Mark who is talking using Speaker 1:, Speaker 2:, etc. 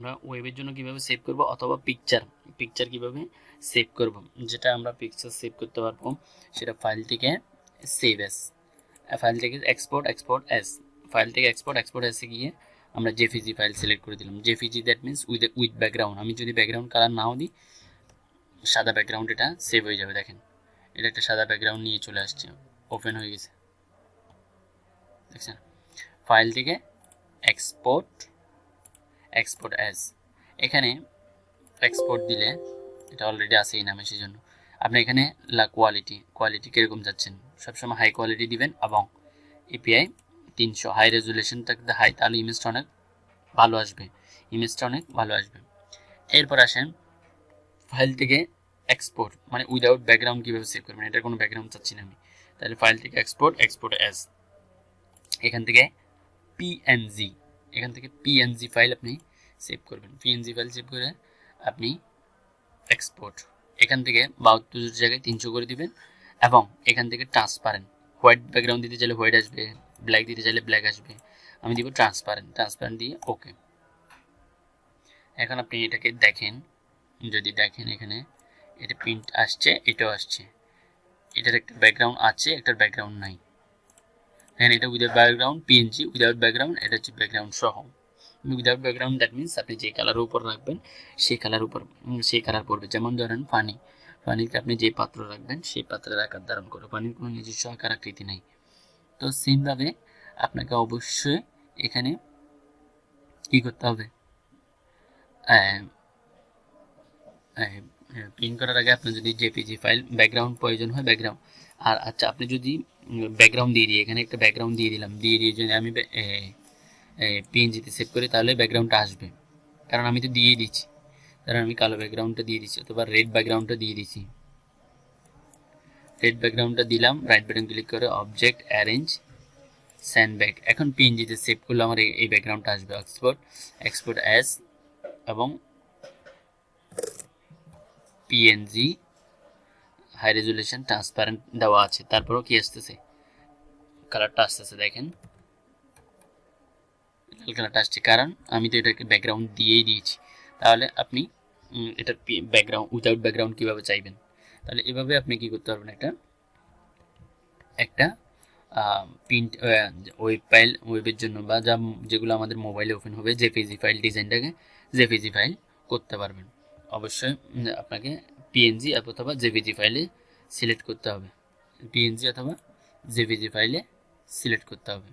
Speaker 1: আমরা ওয়েবের জন্য কীভাবে সেভ করব অথবা পিকচার পিকচার কীভাবে সেভ করব? যেটা আমরা পিকচার সেভ করতে পারব, সেটা ফাইল থেকে সেভ এস ফাইল থেকে এক্সপোর্ট এক্সপোর্ট এস ফাইল থেকে এক্সপোর্ট এক্সপোর্ট এসে গিয়ে আমরা জেপিজি ফাইল সিলেক্ট করে দিলাম। JPG that means with with background আমি যদি ব্যাকগ্রাউন্ড কালার নাও দিই, সাদা ব্যাকগ্রাউন্ড এটা সেভ হয়ে যাবে, দেখেন। এটা একটা সাদা ব্যাকগ্রাউন্ড নিয়ে চলে আসছে। ওপেন হয়ে গেছে। দেখছেন? ফাইল থেকে এক্সপোর্ট এক্সপোর্ট অ্যাজ এখানে এক্সপোর্ট দিলে, এটা অলরেডি আছে এই নামে সেই জন্য আপনি এখানে লা কোয়ালিটি কোয়ালিটি কীরকম যাচ্ছেন? সবসময় হাই কোয়ালিটি দিবেন এবং ইপিআই তিনশো। হাই রেজুলেশন থাকতে হাই তাহলে ইমেজটা অনেক ভালো আসবে। ইমেজটা অনেক ভালো আসবে। এরপর আসেন ফাইল থেকে এক্সপোর্ট মানে উইদাউট ব্যাকগ্রাউন্ড কীভাবে সেভ করবেন? এটার কোনো ব্যাকগ্রাউন্ড চাচ্ছি না আমি। তাহলে ফাইল থেকে এক্সপোর্ট এক্সপোর্ট অ্যাজ এখান থেকে পিএনজি এখান থেকে পিএনজি ফাইল আপনি সেভ করবেন। পিএনজি ফাইল সেভ করে আপনি এক্সপোর্ট এখান থেকে বাহাত্তর জায়গায় তিনশো করে দিবেন এবং এখান থেকে ট্রান্সপারেন্ট হোয়াইট ব্যাকগ্রাউন্ড দিতে চাইলে হোয়াইট আসবে ব্ল্যাক দিতে চাইলে ব্ল্যাক আসবে। আমি দিব ট্রান্সপারেন্ট ট্রান্সপারেন্ট দিয়ে ওকে এখন আপনি এটাকে দেখেন। যদি দেখেন এখানে, এটা প্রিন্ট আসছে, এটাও আসছে। এটার একটা ব্যাকগ্রাউন্ড আছে, একটার ব্যাকগ্রাউন্ড নাই। দেখেন এটা without background PNG without background এটা হচ্ছে ব্যাকগ্রাউন্ড সহ। উইদাউট ব্যাকগ্রাউন্ড দ্যাট মিনস আপনি যে কালারের উপর রাখবেন, সেই কালার উপর সেই কালার পড়বে। যেমন ধরেন পানি পানিতে আপনি যে পাত্র রাখবেন, সেই পাত্রের আকার ধারণ করবে। পানির কোনো নিজস্ব আকার আকৃতি নেই। তো সেমভাবে আপনাকে অবশ্যই এখানে কি করতে হবে? প্রিন্ট করার আগে আপনার যদি জেপিজি ফাইল ব্যাকগ্রাউন্ড প্রয়োজন হয় ব্যাকগ্রাউন্ড আর আচ্ছা আপনি যদি ব্যাকগ্রাউন্ড দিয়ে দিই, এখানে একটা ব্যাকগ্রাউন্ড দিয়ে দিলাম। দিয়ে দিয়ে যদি আমি পিএনজিতে সেভ করি, তাহলে ব্যাকগ্রাউন্ডটা আসবে। কারণ আমি তো দিয়ে দিচ্ছি। কারণ আমি কালো ব্যাকগ্রাউন্ডটা দিয়ে দিচ্ছি, অথবা রেড ব্যাকগ্রাউন্ডটা দিয়ে দিচ্ছি। রেড ব্যাকগ্রাউন্ডটা দিলাম রাইট বাটন ক্লিক করে অবজেক্ট অ্যারেঞ্জ স্যান্ড ব্যাক এখন পিএনজিতে সেভ করলে আমার এই- ব্যাকগ্রাউন্ডটা আসবে এক্সপোর্ট এক্সপোর্ট অ্যাজ এবং পিএনজি হাই রেজুলেশন ট্রান্সপারেন্ট দেওয়া আছে, তারপরেও কি আসতেছে? কালারটা আসতেছে, দেখেন। কালারটা আসছে কারণ আমি তো এটাকে ব্যাকগ্রাউন্ড দিয়েই দিয়েছি। তাহলে আপনি এটার ব্যাকগ্রাউন্ড উইদাউট ব্যাকগ্রাউন্ড কীভাবে চাইবেন? তাহলে এভাবে আপনি কি করতে পারবেন একটা একটা প্রিন্ট ওয়েব ফাইল ওয়েবের জন্য বা যা, যেগুলো আমাদের মোবাইলে ওপেন হবে জেপিজি ফাইল ডিজাইনটাকে জেপিজি ফাইল করতে পারবেন। অবশ্যই আপনাকে পিএনজি অথবা জেপিজি ফাইলে সিলেক্ট করতে হবে। পিএনজি অথবা জেপিজি ফাইলে সিলেক্ট করতে হবে।